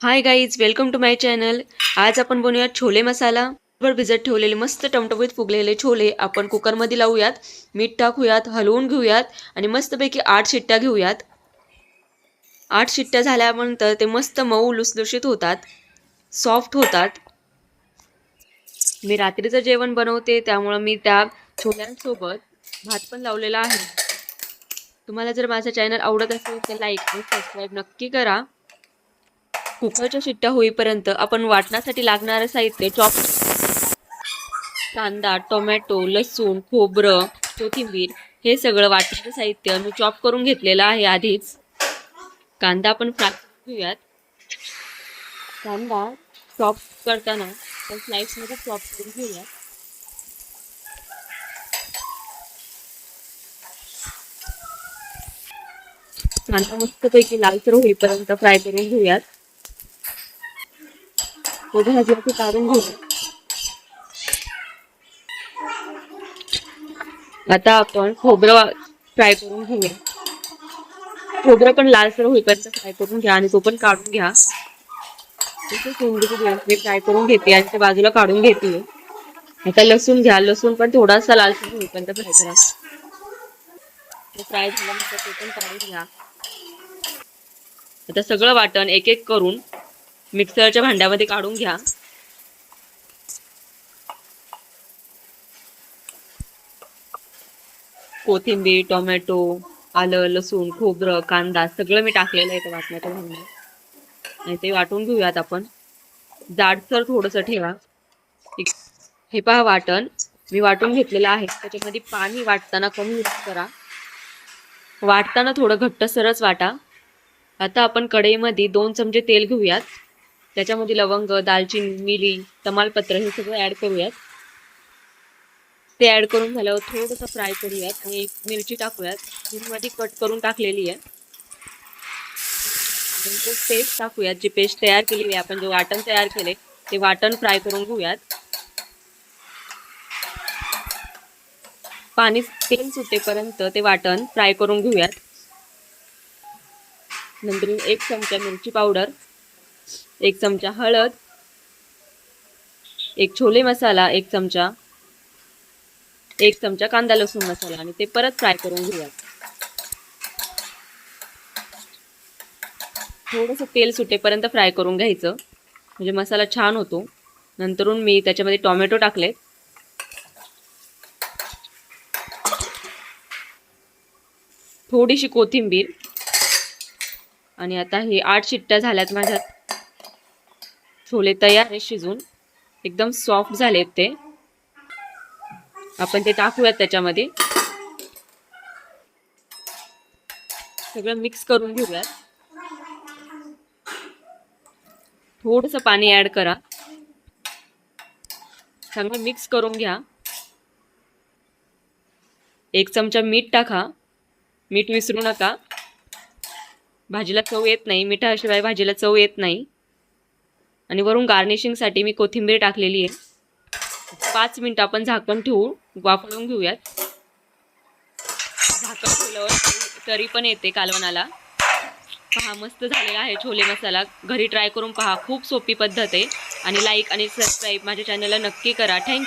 Hi guys welcome to my channel आज आपण बनवूयात छोले मसाला. वर भिजत ठेवलेले मस्त टमटमीत फुगलेले छोले. आपण कुकरमध्ये लावूयात मीठ टाकूयात हलवून घेऊयात आणि मस्तपैकी आठ शिट्ट्या घेऊयात. आठ शिट्ट्या झाल्यानंतर ते मस्त मऊ लुसलुशीत होतात सॉफ्ट होतात. मी रात्रीचं जेवण बनवते त्यामुळं मी त्या छोल्यांसोबत भात पण लावलेला आहे. तुम्हाला जर माझं चॅनल आवडत असेल तर लाईक आणि सबस्क्राईब नक्की करा. कुकरच्या शिट्ट्या होईपर्यंत आपण वाटण्यासाठी लागणारं साहित्य चॉप कांदा टोमॅटो लसूण खोबरं कोथिंबीर हे सगळं वाटण्याचं साहित्य मी चॉप करून घेतलेलं आहे आधीच. कांदा आपण फ्राय घेऊयात कांदा चॉप करताना आपण स्लाइसमध्ये चॉप करून घेऊयात. कांदा मस्तपैकी लालसर होईपर्यंत फ्राय करून घेऊयात. भाजल्याची काढून घेऊ. आता आपण खोबरं फ्राय करून घेऊया. खोबरं पण लालसर होईपर्यंत फ्राय करून घ्या आणि तो पण काढून घ्या. मी फ्राय करून घेते आणि त्या बाजूला काढून घेते. आता लसूण घ्या लसूण पण थोडासा लालसर होईपर्यंत फ्राय करा. फ्राय झाल्यानंतर ते पण काढून घ्या. आता सगळं वाटण एक एक करून मिक्सरच्या भांड्यामध्ये काढून घ्या. कोथिंबीर टोमॅटो आलं लसूण खोबरं कांदा सगळं मी टाकलेलं आहे वाटण्याच्या भांड्यात. आणि ते वाटून घेऊयात आपण. जाडसर थोडंसं ठेवा. हे पहा वाटण. मी वाटून घेतलेलं आहे. त्याच्यामध्ये पाणी वाटताना कमी यूज करा. वाटताना थोडं घट्टसरच वाटा. आता आपण कढईमध्ये दोन चमचे तेल घेऊयात. त्याच्यामध्ये लवंग दालचिनी मिरी तमालपत्र हे सगळं ॲड करूयात. ते ॲड करून झाल्यावर थोडंसं फ्राय करूयात आणि मिरची टाकूयात. मध्ये कट करून टाकलेली आहे. ते पेस्ट टाकूयात. जी पेस्ट तयार केलेली आहे आपण जे वाटण तयार केले ते वाटण फ्राय करून घेऊयात. पाणी तेल सुटेपर्यंत ते वाटण फ्राय करून घेऊयात. नंतर एक चमचा मिरची पावडर. एक चमचा हळद एक छोले मसाला एक चमचा एक चमचा कांदा लसूण मसाला आणि ते परत फ्राय करून घेऊयात. थोडंसं तेल सुटेपर्यंत फ्राय करून घ्यायचं. म्हणजे मसाला छान होतो. नंतरून मी त्याच्यामध्ये टोमॅटो टाकले थोडीशी कोथिंबीर. आणि आता हे आठ शिट्ट्या झाल्यात माझ्या छोले तयार आहे शिजून. एकदम सॉफ्ट झालेत ते. आपण ते टाकूयात त्याच्यामध्ये. सगळं मिक्स करून घेऊयात. थोडंसं पाणी ऍड करा. चांगलं मिक्स करून घ्या. एक चमचा मीठ टाका. मीठ विसरू नका. भाजीला चव येत नाही. मिठाशिवाय भाजीला चव येत नाही. आणि वरून गार्निशिंगसाठी मी कोथिंबीर टाकलेली आहे. पाच मिनटं आपण झाकण ठेवू वाफळून घेऊयात. झाकण ठेवल्यावर तरी- तरी पण येते कालवणाला. पहा मस्त झालेला आहे छोले मसाला. घरी ट्राय करून पहा खूप सोपी पद्धत आहे. आणि लाईक आणि सबस्क्राईब माझ्या चॅनलला नक्की करा. थँक्यू